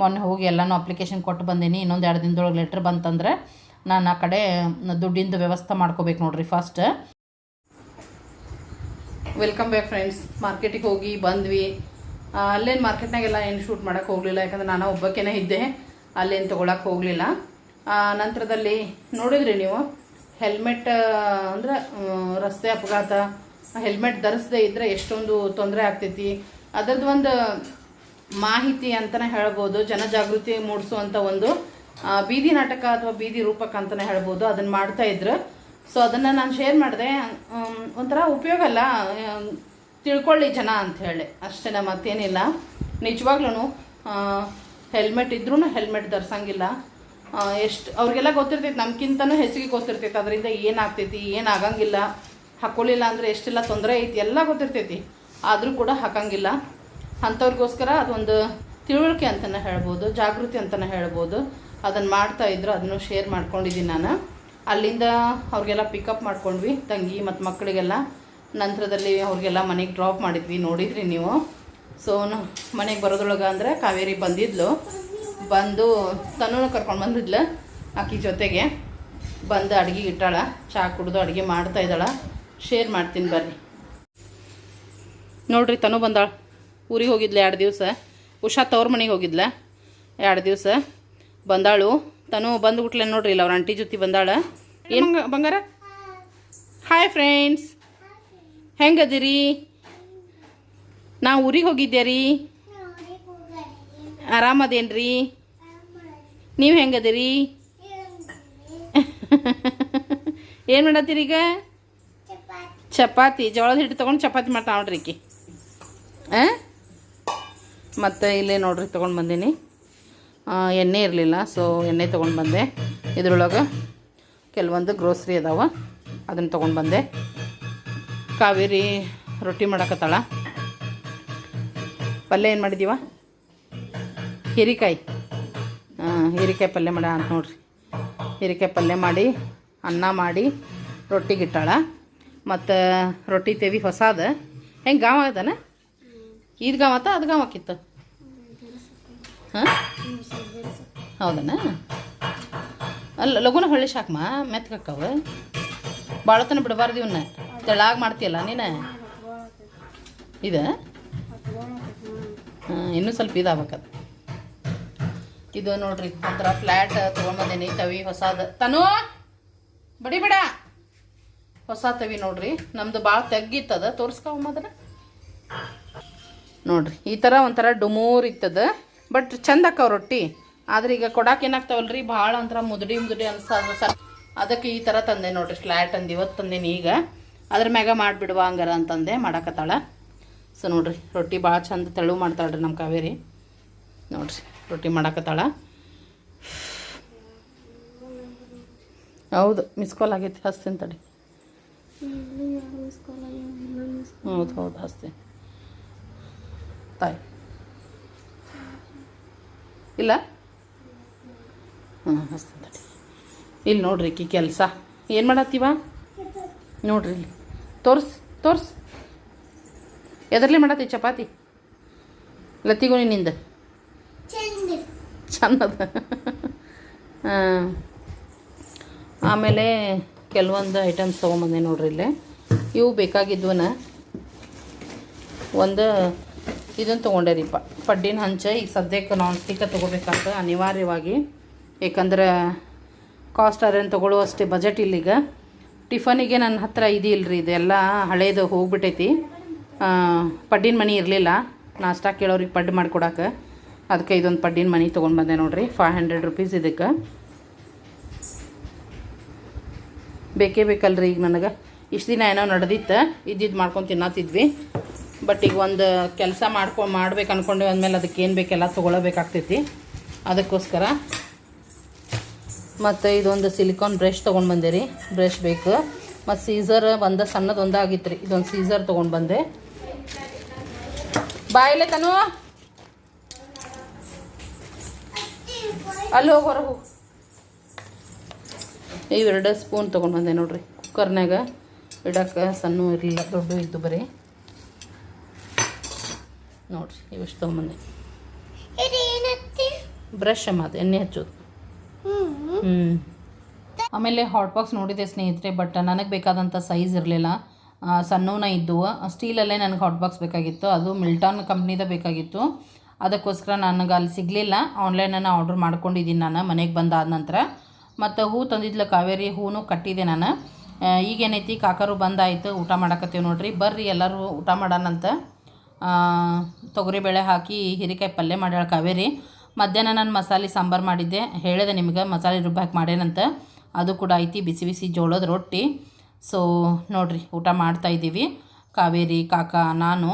ಮೊನ್ನೆ ಹೋಗಿ ಎಲ್ಲನೂ ಅಪ್ಲಿಕೇಶನ್ ಕೊಟ್ಟು ಬಂದೀನಿ. ಇನ್ನೊಂದು ಎರಡು ದಿನದೊಳಗೆ ಲೆಟ್ರ್ ಬಂತಂದ್ರೆ ನಾನು ಆ ಕಡೆ ದುಡ್ಡಿಂದು ವ್ಯವಸ್ಥೆ ಮಾಡ್ಕೋಬೇಕು ನೋಡ್ರಿ ಫಸ್ಟ್ ವೆಲ್ಕಮ್ ಬ್ಯಾಕ್ ಫ್ರೆಂಡ್ಸ್ ಮಾರ್ಕೆಟಿಗೆ ಹೋಗಿ ಬಂದ್ವಿ. ಅಲ್ಲೇನು ಮಾರ್ಕೆಟ್ನಾಗೆಲ್ಲ ಏನು ಶೂಟ್ ಮಾಡೋಕ್ಕೆ ಹೋಗಲಿಲ್ಲ. ಯಾಕಂದ್ರೆ ನಾನು ಒಬ್ಬಕ್ಕೇನೆ ಇದ್ದೆ. ಅಲ್ಲೇನು ತೊಗೊಳಕ್ಕೆ ಹೋಗಲಿಲ್ಲ. ನಂತರದಲ್ಲಿ ನೋಡಿದ್ರಿ ನೀವು? ಹೆಲ್ಮೆಟ್ ಅಂದ್ರೆ ರಸ್ತೆ ಅಪಘಾತ ಹೆಲ್ಮೆಟ್ ಧರಿಸದೇ ಇದ್ದರೆ ಎಷ್ಟೊಂದು ತೊಂದರೆ ಆಗ್ತೈತಿ. ಅದರದ್ದು ಒಂದು ಮಾಹಿತಿ ಅಂತಲೇ ಹೇಳ್ಬೋದು, ಜನಜಾಗೃತಿ ಮೂಡಿಸುವಂಥ ಒಂದು ಬೀದಿ ನಾಟಕ ಅಥವಾ ಬೀದಿ ರೂಪಕ ಅಂತಲೇ ಹೇಳ್ಬೋದು ಅದನ್ನು ಮಾಡ್ತಾ ಇದ್ರು. ಸೊ ಅದನ್ನು ನಾನು ಶೇರ್ ಮಾಡಿದೆ. ಒಂಥರ ಉಪಯೋಗ ಅಲ್ಲ. ತಿಳ್ಕೊಳ್ಳಿ ಜನ ಅಂತ ಹೇಳಿ. ಅಷ್ಟೇ ಮತ್ತೇನಿಲ್ಲ. ನಿಜವಾಗ್ಲೂ ಹೆಲ್ಮೆಟ್ ಇದ್ರೂ ಹೆಲ್ಮೆಟ್ ಧರಿಸಂಗಿಲ್ಲ. ಎಷ್ಟು, ಅವ್ರಿಗೆಲ್ಲ ಗೊತ್ತಿರ್ತೈತೆ ನಮ್ಗಿಂತನೂ ಹೆಚ್ಚಿಗೆ ಗೊತ್ತಿರ್ತೈತೆ. ಅದರಿಂದ ಏನಾಗ್ತೈತಿ ಏನು ಆಗಂಗಿಲ್ಲ ಹಾಕ್ಕೊಳ್ಳಿಲ್ಲ ಅಂದರೆ ಎಷ್ಟೆಲ್ಲ, ತೊಂದರೆ ಐತಿ, ಎಲ್ಲ ಗೊತ್ತಿರ್ತೈತಿ. ಆದರೂ ಕೂಡ ಹಾಕಂಗಿಲ್ಲ. ಅಂಥವ್ರಿಗೋಸ್ಕರ ಅದೊಂದು ತಿಳುವಳಿಕೆ ಅಂತಲೇ ಹೇಳ್ಬೋದು, ಜಾಗೃತಿ ಅಂತಲೇ ಹೇಳ್ಬೋದು. ಅದನ್ನು ಮಾಡ್ತಾ ಇದ್ರು, ಅದನ್ನು ಶೇರ್ ಮಾಡ್ಕೊಂಡಿದ್ದೀನಿ ನಾನು. ಅಲ್ಲಿಂದ ಅವ್ರಿಗೆಲ್ಲ ಪಿಕಪ್ ಮಾಡ್ಕೊಂಡ್ವಿ, ತಂಗಿ ಮತ್ತು ಮಕ್ಕಳಿಗೆಲ್ಲ ನಂತರದಲ್ಲಿ ಅವ್ರಿಗೆಲ್ಲ ಮನೆಗೆ ಡ್ರಾಪ್ ಮಾಡಿದ್ವಿ, ನೋಡಿದ್ರಿ ನೀವು. ಸೊ ಮನೆಗೆ ಬರೋದ್ರೊಳಗೆ ಅಂದರೆ ಕಾವೇರಿ ಬಂದಿದ್ಲು. ಬಂದು ತನ್ನೂ ಕರ್ಕೊಂಡು ಬಂದಿದ್ಲು, ಆಕಿ ಜೊತೆಗೆ. ಬಂದು ಅಡುಗೆ ಇಟ್ಟಾಳ ಚಹಾ ಕುಡಿದು ಅಡುಗೆ ಮಾಡ್ತಾ ಇದ್ದಾಳ. ಶೇರ್ ಮಾಡ್ತೀನಿ ಬರ್ರಿ. ನೋಡ್ರಿ ತನು ಬಂದಾಳ. ಊರಿಗೆ ಹೋಗಿದ್ಲ ಎರಡು ದಿವಸ. ಉಷಾ ತವ್ರ ಮನೆಗೆ ಹೋಗಿದ್ಲ. ಎರಡು ದಿವಸ. ಬಂದಾಳು. ತನು ಬಂದ್ಬಿಟ್ಲೆ ನೋಡ್ರಿ ಇಲ್ಲ ಅವ್ರ ಆಂಟಿ ಜೊತೆ ಬಂದಾಳ. ಏನು ಬಂಗಾರ? ಹಾಯ್ ಫ್ರೆಂಡ್ಸ್ ಹೆಂಗದಿರಿ? ನಾ ಊರಿಗೆ ಹೋಗಿದ್ದೆ ರೀ? ಆರಾಮದೇನ್ರಿ? ನೀವು ಹೆಂಗದಿರಿ? ಏನು ಮಾಡತ್ತೀರಿ ಈಗ? ಚಪಾತಿ, ಜೋಳದ ಹಿಟ್ಟು ತೊಗೊಂಡು ಚಪಾತಿ ಮಾಡ್ತಾ ನೋಡ್ರಿ ಈಕಿ. ಹಾಂ ಮತ್ತು ಇಲ್ಲೇ ನೋಡ್ರಿ ತೊಗೊಂಡು ಬಂದೀನಿ. ಎಣ್ಣೆ ಇರಲಿಲ್ಲ ಸೊ ಎಣ್ಣೆ ತೊಗೊಂಡು ಬಂದೆ. ಇದ್ರೊಳಗೆ ಕೆಲವೊಂದು ಗ್ರೋಸ್ರಿ ಅದಾವ, ಅದನ್ನು ತೊಗೊಂಡು ಬಂದೆ. ಕಾವೇರಿ ರೊಟ್ಟಿ ಮಾಡಕತ್ತಾಳ. ಪಲ್ಯ ಏನು ಮಾಡಿದ್ದೀವ ಹೀರಿಕಾಯಿ. ಹಾಂ ಹೀರಿಕಾಯಿ ಪಲ್ಯ ಮಾಡ ಅಂತ ನೋಡ್ರಿ. ಹೀರಿಕಾಯಿ ಪಲ್ಯ ಮಾಡಿ, ಅನ್ನ ಮಾಡಿ, ರೊಟ್ಟಿಗೆ ಇಟ್ಟಾಳ. ಮತ್ತು ರೊಟ್ಟಿ ತೆವಿ ಹೊಸಾದ. ಹೆಂಗೆ ಗಾವ ಅದನ? ಇದು ಗಾವ ಆತ ಅದು ಗಾವ ಆಕಿತ್ತು ಹಾಂ? ಹೌದನ? ಅಲ್ಲ, ಲಗುನ ಹೊಳ್ಳಿ ಶಾಕ್ಮ, ಮೆತ್ಕಕ್ಕವ? ಭಾಳತನ ಬಿಡಬಾರ್ದು ಇವನ್ನ ತೆಳಾಗ ಮಾಡ್ತೀಯಲ್ಲ ನೀನು? ಇದು? ಹಾಂ, ಇನ್ನೂ ಸ್ವಲ್ಪ ಇದಾಗಬೇಕದು ಇದು ನೋಡ್ರಿ, ಒಂಥರ ಫ್ಲ್ಯಾಟ್ ತೊಗೊಂಬಂದೇನಿ ತವಿ ಹೊಸಾದ. ತನು ಬಡಿ ಬೇಡ ಹೊಸ ತವಿ ನೋಡ್ರಿ. ನಮ್ದು ಭಾಳ ತೆಗ್ಗಿತ್ತದ. ತೋರಿಸ್ಕೊಮ್ಮದನ ನೋಡ್ರಿ, ಈ ಥರ ಒಂಥರ ಡುಮೂರ್ ಇತ್ತದ. ಬಟ್ ಚಂದ ಅಕ್ಕವ ರೊಟ್ಟಿ. ಆದ್ರೆ ಈಗ ಕೊಡಕ್ ಏನಾಗ್ತಾವಲ್ರಿ? ಭಾಳ ಒಂಥರ ಮುದುಡಿ ಮುದುಡಿ ಅನ್ಸದ ಅದಕ್ಕೆ ಈ ಥರ ತಂದೆ ನೋಡ್ರಿ. ಫ್ಲ್ಯಾಟ್ ಅಂದು ಇವತ್ತು ತಂದೇನಿ ಈಗ. ಅದ್ರ ಮ್ಯಾಗ ಮಾಡಿಬಿಡುವ ಹಂಗಾರ ಅಂತಂದೆ ಮಾಡಕತ್ತಾಳ. ಸೊ ನೋಡ್ರಿ, ರೊಟ್ಟಿ ಭಾಳ ಚಂದ ತೆಳು ಮಾಡ್ತಾಳ್ರಿ ನಮ್ಮ ಕಾವೇರಿ. ನೋಡ್ರಿ, ರೊಟ್ಟಿ ಮಾಡಕತ್ತಾಳ. ಹೌದು ಮಿಸ್ ಕಾಲ್ ಆಗೈತಿ. ಹಸ್ತೀನಿ ತಡಿ. ಹೌದು ಹೌದು ಹಸ್ತೀನಿ ತಾಯಿ ಇಲ್ಲ ಹಾಂ ಹಚ್ತೀನಿ ತಡಿ ಇಲ್ಲಿ ನೋಡ್ರಿ ಕಿ ಕೆಲಸ. ಏನು ಮಾಡತ್ತೀವ? ನೋಡ್ರಿ ಇಲ್ಲಿ. ತೋರ್ಸ್ ತೋರ್ಸ್. ಎದರ್ಲಿ ಮಾಡತ್ತಿ ಚಪಾತಿ? ಲತ್ತಿಗೂ ನಿಂದ ಚೆನ್ನದ ಹಾಂ ಆಮೇಲೆ ಕೆಲವೊಂದು ಐಟಮ್ಸ್ ತೊಗೊಂಬಂದೆ ನೋಡ್ರಿ ಇಲ್ಲೇ. ಇವು ಬೇಕಾಗಿದ್ವನ ಒಂದು ಇದನ್ನು ತೊಗೊಂಡೆ ರೀ ಪಡ್ಡಿನ ಹಂಚ, ಈಗ ಸದ್ಯಕ್ಕೆ ನಾನ್ ಸ್ಟಿಕ್ಕ ತೊಗೋಬೇಕಂತ ಅನಿವಾರ್ಯವಾಗಿ. ಯಾಕಂದ್ರೆ ಕಾಸ್ಟ್ ಅರೇನು ತೊಗೊಳ್ಳುವಷ್ಟೇ ಬಜೆಟ್ ಇಲ್ಲೀಗ. ಟಿಫನಿಗೆ ನನ್ನ ಹತ್ರ ರೀ ಇದೆಲ್ಲ ಹಳೇದು ಹೋಗ್ಬಿಟ್ಟೈತಿ ಪಡ್ಡಿನ ಮನಿ ಇರಲಿಲ್ಲ. ನಾಷ್ಟ ಕೇಳೋರಿಗೆ ಪಡ್ಡು ಮಾಡಿಕೊಡಕ್ಕೆ ಅದಕ್ಕೆ ಇದೊಂದು ಪಡ್ಡಿನ ಮನಿ ತೊಗೊಂಡು ಬಂದೆ ನೋಡಿರಿ ಫೈವ್ ಹಂಡ್ರೆಡ್ ರುಪೀಸ್ ಇದಕ್ಕೆ. ಬೇಕೇ ಬೇಕಲ್ರಿ ಈಗ ನನಗೆ. ಇಷ್ಟು ದಿನ ಏನೋ ನಡೆದಿತ್ತು ಇದ್ದಿದ್ದು ಮಾಡ್ಕೊಂಡು ತಿನ್ನತ್ತಿದ್ವಿ ಬಟ್ ಈಗ ಒಂದು ಕೆಲಸ ಮಾಡ್ಕೊ, ಮಾಡ್ಬೇಕು ಅಂದ್ಕೊಂಡ್ವಿ ಅಂದಮೇಲೆ ಅದಕ್ಕೆ ಏನು ಬೇಕೆಲ್ಲ ತೊಗೊಳಬೇಕಾಗ್ತೈತಿ. ಅದಕ್ಕೋಸ್ಕರ ಮತ್ತು ಇದೊಂದು ಸಿಲಿಕಾನ್ ಬ್ರಷ್ ತೊಗೊಂಡು ಬಂದೆ ರೀ. ಬ್ರಷ್ ಬೇಕು. ಮತ್ತು ಸೀಸರ್ ಒಂದು ಸಣ್ಣದು ಒಂದು ಆಗಿತ್ತು ರೀ ಇದೊಂದು ಸೀಸರ್ ತೊಗೊಂಡು ಬಂದೆ. ಬಾಯಿಲೆ ತನು. ಅಲ್ಲಿ ಹೋಗಿ ಹೋಗು. ಇವೆರಡು ಸ್ಪೂನ್ ತೊಗೊಂಡು ಬಂದೆ ನೋಡಿರಿ. ಕುಕ್ಕರ್ನಾಗ ಇಡಕ್ಕೆ ಸಣ್ಣ ಇರಲಿಲ್ಲ ದೊಡ್ಡ ಇದ್ದು ಬರೀ. ನೋಡಿರಿ ಇವಿಷ್ಟು ತೊಗೊಂಬಂದೆ ಬ್ರಷ್ ಅಮ್ಮ ಅದು ಎಣ್ಣೆ ಹಚ್ಚೋದು. ಹ್ಞೂ ಆಮೇಲೆ ಹಾಟ್ ಬಾಕ್ಸ್ ನೋಡಿದೆ ಸ್ನೇಹಿತರೆ ಬಟ್ ನನಗೆ ಬೇಕಾದಂಥ ಸೈಜ್ ಇರಲಿಲ್ಲ. ಸಣ್ಣವನ್ನ ಇದ್ದು ಸ್ಟೀಲಲ್ಲೇ ನನಗೆ ಹಾಟ್ ಬಾಕ್ಸ್ ಬೇಕಾಗಿತ್ತು. ಅದು ಮಿಲ್ಟಾನ್ ಕಂಪ್ನಿದ ಬೇಕಾಗಿತ್ತು. ಅದಕ್ಕೋಸ್ಕರ ನನಗೆ ಅಲ್ಲಿ ಸಿಗಲಿಲ್ಲ. ಆನ್ಲೈನನ್ನು ಆರ್ಡ್ರ್ ಮಾಡ್ಕೊಂಡಿದ್ದೀನಿ ನಾನು ಮನೆಗೆ ಬಂದಾದ ನಂತರ. ಮತ್ತು ಹೂ ತಂದಿದ್ಲ ಕಾವೇರಿ ಹೂನು ಕಟ್ಟಿದೆ ನಾನು. ಈಗೇನೈತಿ ಕಾಕರು ಬಂದಾಯ್ತು, ಊಟ ಮಾಡಕತ್ತೀವಿ ನೋಡ್ರಿ. ಬರ್ರಿ ಎಲ್ಲರೂ ಊಟ ಮಾಡೋಣಂತ ತೊಗರಿಬೇಳೆ ಹಾಕಿ ಹೀರೆಕಾಯಿ ಪಲ್ಯ ಮಾಡ್ಯಾಳ ಕಾವೇರಿ. ಮಧ್ಯಾಹ್ನ ನಾನು ಮಸಾಲೆ ಸಾಂಬಾರು ಮಾಡಿದ್ದೆ. ಹೇಳಿದೆ ನಿಮ್ಗೆ ಮಸಾಲೆ ರುಬ್ಬಾಕಿ ಮಾಡ್ಯಾನಂತ ಅದು ಕೂಡ ಐತಿ, ಬಿಸಿ ಬಿಸಿ ಜೋಳದ ರೊಟ್ಟಿ. ಸೊ ನೋಡಿರಿ, ಊಟ ಮಾಡ್ತಾ ಇದ್ದೀವಿ ಕಾವೇರಿ, ಕಾಕ, ನಾನು.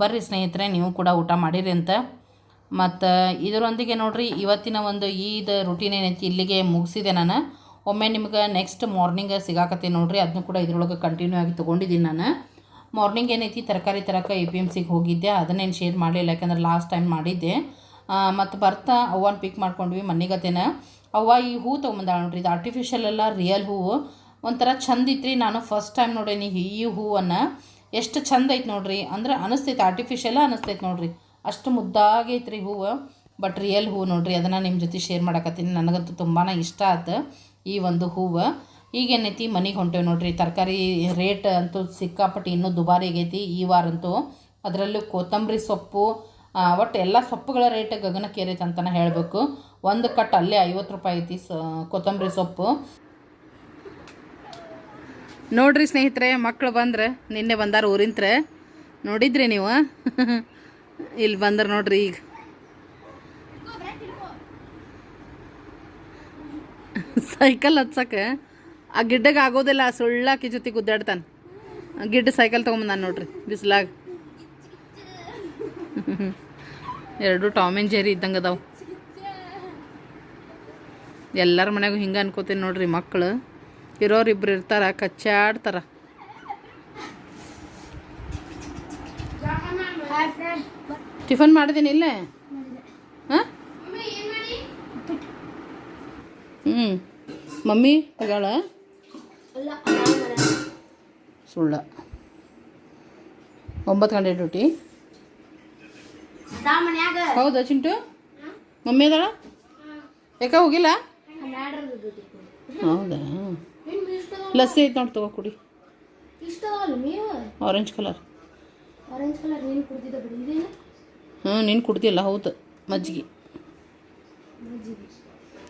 ಬರ್ರಿ ಸ್ನೇಹಿತರೆ, ನೀವು ಕೂಡ ಊಟ ಮಾಡಿರಿ ಅಂತ. ಮತ್ತು ಇದರೊಂದಿಗೆ ನೋಡಿರಿ, ಇವತ್ತಿನ ಒಂದು ಈದ್ ರುಟೀನ್ ಏನೈತಿ, ಇಲ್ಲಿಗೆ ಮುಗಿಸಿದೆ ನಾನು. ಒಮ್ಮೆ ನಿಮ್ಗೆ ನೆಕ್ಸ್ಟ್ ಮಾರ್ನಿಂಗ್ ಸಿಗಾಕತ್ತೆ ನೋಡ್ರಿ ಅದನ್ನು ಕೂಡ ಇದ್ರೊಳಗೆ ಕಂಟಿನ್ಯೂ ಆಗಿ ತೊಗೊಂಡಿದ್ದೀನಿ ನಾನು. ಮಾರ್ನಿಂಗ್ ಏನೈತಿ, ತರಕಾರಿ ತರಕ ಎ ಪಿ ಎಂ ಸಿಗೆ ಹೋಗಿದ್ದೆ, ಅದನ್ನೇನು ಶೇರ್ ಮಾಡಲಿಲ್ಲ, ಯಾಕಂದ್ರೆ ಲಾಸ್ಟ್ ಟೈಮ್ ಮಾಡಿದ್ದೆ. ಮತ್ತು ಬರ್ತಾ ಅವ್ವನ ಪಿಕ್ ಮಾಡ್ಕೊಂಡ್ವಿ ಮನೆಗತ್ತೇನ ಅವ್ವ ಈ ಹೂ ತೊಗೊಂಬಂದಾಳ ನೋಡ್ರಿ, ಇದು ಆರ್ಟಿಫಿಷಿಯಲ್ ಎಲ್ಲ ರಿಯಲ್ ಹೂವು ಒಂಥರ ಚಂದ ರೀ ನಾನು ಫಸ್ಟ್ ಟೈಮ್ ನೋಡೇನಿ ಈ ಹೂವನ್ನು. ಎಷ್ಟು ಚಂದ ಐತೆ ನೋಡ್ರಿ, ಅಂದ್ರೆ ಅನಿಸ್ತೈತೆ ಆರ್ಟಿಫಿಷಿಯಲ್ ಅನಿಸ್ತೈತೆ ನೋಡ್ರಿ. ಅಷ್ಟು ಮುದ್ದಾಗೈತ್ರಿ ಹೂವು. ಬಟ್ ರಿಯಲ್ ಹೂವು ನೋಡಿರಿ, ಅದನ್ನು ನಿಮ್ಮ ಜೊತೆ ಶೇರ್ ಮಾಡಕತ್ತೀನಿ. ನನಗಂತೂ ತುಂಬಾ ಇಷ್ಟ ಆಯ್ತು ಈ ಒಂದು ಹೂವು. ಈಗೇನೈತಿ ಮನೆಗೆ ಹೊಂಟೇವೆ ನೋಡಿರಿ. ತರಕಾರಿ ರೇಟ್ ಅಂತೂ ಸಿಕ್ಕಾಪಟ್ಟು ಇನ್ನೂ ದುಬಾರಿ ಆಗೈತಿ ಈ ವಾರಂತೂ. ಅದರಲ್ಲೂ ಕೊತ್ತಂಬರಿ ಸೊಪ್ಪು ಒಟ್ಟು ಎಲ್ಲ ಸೊಪ್ಪುಗಳ ರೇಟ್ ಗಗನಕ್ಕೇರೈತೆ ಅಂತಲೇ ಹೇಳಬೇಕು. ಒಂದು ಕಟ್ ಅಲ್ಲೇ ಐವತ್ತು ರೂಪಾಯಿ ಐತಿ ಸ, ಕೊತ್ತಂಬರಿ ಸೊಪ್ಪು. ನೋಡ್ರಿ ಸ್ನೇಹಿತರೆ ಮಕ್ಕಳು ಬಂದ್ರೆ ನಿನ್ನೆ ಬಂದಾರ ಊರಿಂತ್ರ. ನೋಡಿದ್ರಿ ನೀವು? ಇಲ್ಲಿ ಬಂದ್ರೆ ನೋಡ್ರಿ ಈಗ. ಸೈಕಲ್ ಹತ್ಸಕ್ಕೆ ಆ ಗಿಡ್ಡಗೆ ಆಗೋದಿಲ್ಲ ಸುಳ್ಳಾಕಿ ಜೊತೆ ಗುದ್ದಾಡ್ತಾನೆ. ಗಿಡ್ಡ ಸೈಕಲ್ ತೊಗೊಂಬಂದಾನ ನೋಡ್ರಿ, ಬಿಸಿಲಾಗ. ಎರಡು ಟಾಮ್ ಆ್ಯಂಡ್ ಜೆರಿ ಇದ್ದಂಗೆ ಅದಾವು. ಎಲ್ಲರ ಮನೆಗೂ ಹಿಂಗೆ ಅನ್ಕೋತೀನಿ ನೋಡ್ರಿ ಮಕ್ಕಳು ಇರೋರಿಬ್ರು ಇರ್ತಾರ, ಕಚ್ಚಾಡ್ತಾರ. ಟಿಫನ್ ಮಾಡಿದ್ದೀನಿ ಇಲ್ಲೇ? ಹಾಂ? ಹ್ಞೂ ಮಮ್ಮಿ ಹೋಗ್ಯಾಳ ಸುಳ್ಳ. ಒಂಬತ್ತು ಗಂಟೆ ಡ್ಯೂಟಿ. ಹೌದಾ ಚಿಂಟು? ಮಮ್ಮಿ ಅದಾಳ ಯಾಕ ಹೋಗಿಲ್ಲ? ಹೌದಾ? ಲಸ್ಸಿ ಐತೆ ನೋಡಿ ತಗೋ ಕುಡಿ. ಆರೆಂಜ್ ಕಲರ್ ಆರೆಂಜ್ ಕಲರ್ ಏನು ಕುಡ್ದಿದ್ದ ಬಿಡಿ ಹ್ಞೂ, ನೀನು ಕುಡ್ದಿಲ್ಲ, ಹೌದು, ಮಜ್ಜಿಗೆ.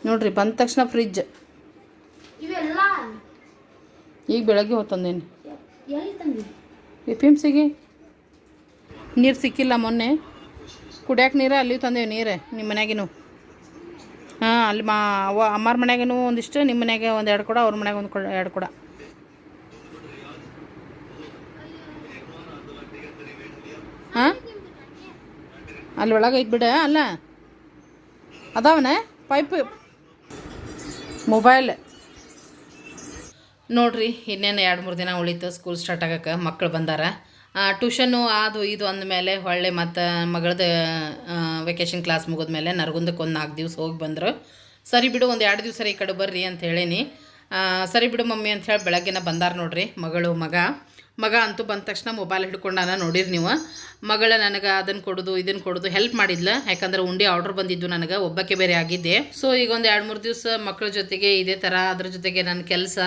ನೋಡ್ರಿ, ಬಂದ ತಕ್ಷಣ ಫ್ರಿಜ್ ಈಗ ಬೆಳಗ್ಗೆ ಹೋತಂದೇನು ಎ ಪಿ ಎಂ ಸಿಗೆ ನೀರು ಸಿಕ್ಕಿಲ್ಲ ಮೊನ್ನೆ. ಕುಡಿಯೋಕೆ ನೀರು ಅಲ್ಲಿ ತಂದೇವು ನೀರು ನಿಮ್ಮ ಮನ್ಯಾಗಿನೂ. ಹಾಂ, ಅಲ್ಲಿ ಮಾ, ಅವ ಅಮ್ಮಾರ ಮನೆಗೇನು ಒಂದಿಷ್ಟು ನಿಮ್ಮ ಮನೆಗೆ ಒಂದು ಎರಡು ಕೊಡ, ಅವ್ರ ಮನ್ಯಾಗ ಒಂದು ಕೊಡ, ಎರಡು ಕೊಡ. ಅಲ್ಲಿ ಒಳಗೆ ಐತೆ ಅಲ್ಲ? ಅದಾವನ? Pipe, mobile. ನೋಡ್ರಿ, ಇನ್ನೇನು ಎರಡು ಮೂರು ದಿನ ಉಳಿತು ಸ್ಕೂಲ್ ಸ್ಟಾರ್ಟ್ ಆಗಕ್ಕೆ ಮಕ್ಕಳು ಬಂದಾರ. ಟ್ಯೂಷನ್ನು ಅದು ಇದು ಅಂದಮೇಲೆ ಹೊಳ್ಳೆ ಮತ್ತು ಮಗಳದ್ದು ವೆಕೇಷನ್ ಕ್ಲಾಸ್ ಮುಗಿದ್ಮೇಲೆ ನರಗುಂದಕ್ಕೆ ಒಂದು ನಾಲ್ಕು ದಿವಸ ಹೋಗಿ ಬಂದರು. ಸರಿ ಬಿಡು, ಒಂದು ಎರಡು ದಿವಸ ಈ ಕಡೆ ಬರ್ರಿ ಅಂತ ಹೇಳೀನಿ. ಸರಿ ಬಿಡು ಮಮ್ಮಿ ಅಂತ ಹೇಳಿ ಬೆಳಗ್ಗೆನ ಬಂದಾರ ನೋಡ್ರಿ ಮಗಳು, ಮಗ. ಮಗ ಅಂತೂ ಬಂದ ತಕ್ಷಣ ಮೊಬೈಲ್ ಹಿಡ್ಕೊಂಡಾನ ನೋಡಿರಿ ನೀವು. ಮಗಳ ನನಗೆ ಅದನ್ನು ಕೊಡೋದು ಇದನ್ನು ಕೊಡೋದು ಹೆಲ್ಪ್ ಮಾಡಿದ್ಲ. ಯಾಕಂದ್ರೆ ಉಂಡೆ ಆರ್ಡರ್ ಬಂದಿದ್ದು ನನಗೆ, ಒಬ್ಬಕ್ಕೆ ಬೇರೆ ಆಗಿದ್ದೆ. ಸೊ ಈಗ ಒಂದು ಎರಡು ಮೂರು ದಿವಸ ಮಕ್ಕಳ ಜೊತೆಗೆ ಇದೇ ಥರ ಅದ್ರ ಜೊತೆಗೆ ನನ್ನ ಕೆಲಸ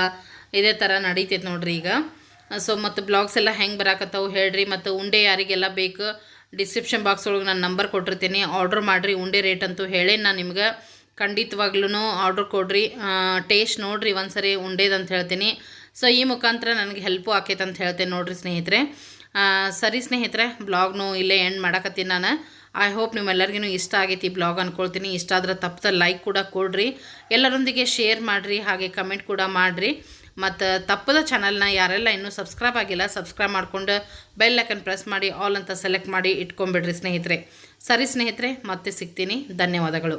ಇದೇ ಥರ ನಡೀತೈತೆ ನೋಡ್ರಿ ಈಗ. ಸೊ ಮತ್ತು ಬ್ಲಾಗ್ಸ್ ಎಲ್ಲ ಹೆಂಗೆ ಬರಾಕತ್ತಾವು ಹೇಳ್ರಿ. ಮತ್ತು ಉಂಡೆ ಯಾರಿಗೆಲ್ಲ ಬೇಕು ಡಿಸ್ಕ್ರಿಪ್ಷನ್ ಬಾಕ್ಸ್ ಒಳಗೆ ನಾನು ನಂಬರ್ ಕೊಟ್ಟಿರ್ತೀನಿ. ಆರ್ಡ್ರ್ ಮಾಡಿರಿ, ಉಂಡೆ ರೇಟ್ ಅಂತೂ ಹೇಳಿ ನಾನು ನಿಮ್ಗೆ ಖಂಡಿತವಾಗ್ಲೂ ಆರ್ಡ್ರ್ ಕೊಡ್ರಿ. ಟೇಸ್ಟ್ ನೋಡ್ರಿ ಒಂದ್ಸರಿ ಉಂಡೇದು ಅಂತ ಹೇಳ್ತೀನಿ. ಸೊ ಈ ಮುಖಾಂತರ ನನಗೆ ಹೆಲ್ಪು ಆಕೈತೆ ಅಂತ ಹೇಳ್ತೇನೆ ನೋಡ್ರಿ ಸ್ನೇಹಿತರೆ. ಸರಿ ಸ್ನೇಹಿತರೆ ಬ್ಲಾಗ್ನು ಇಲ್ಲೇ ಎಂಡ್ ಮಾಡಕತ್ತೀನಿ ನಾನು. ಐ ಹೋಪ್ ನಿಮ್ಮೆಲ್ಲರಿಗೂ ಇಷ್ಟ ಆಗೈತಿ ಬ್ಲಾಗ್ ಅಂದ್ಕೊಳ್ತೀನಿ ಇಷ್ಟ ಆದ್ರೆ ತಪ್ಪದ ಲೈಕ್ ಕೂಡ ಕೊಡ್ರಿ. ಎಲ್ಲರೊಂದಿಗೆ ಶೇರ್ ಮಾಡಿರಿ, ಹಾಗೆ ಕಮೆಂಟ್ ಕೂಡ ಮಾಡಿರಿ. ಮತ್ತು ತಪ್ಪದ ಚಾನಲ್ನ ಯಾರೆಲ್ಲ ಇನ್ನೂ ಸಬ್ಸ್ಕ್ರೈಬ್ ಆಗಿಲ್ಲ ಸಬ್ಸ್ಕ್ರೈಬ್ ಮಾಡಿಕೊಂಡು ಬೆಲ್ ಐಕನ್ ಪ್ರೆಸ್ ಮಾಡಿ ಆಲ್ ಅಂತ ಸೆಲೆಕ್ಟ್ ಮಾಡಿ ಇಟ್ಕೊಂಬಿಡ್ರಿ ಸ್ನೇಹಿತರೆ. ಸರಿ ಸ್ನೇಹಿತರೆ, ಮತ್ತೆ ಸಿಗ್ತೀನಿ. ಧನ್ಯವಾದಗಳು.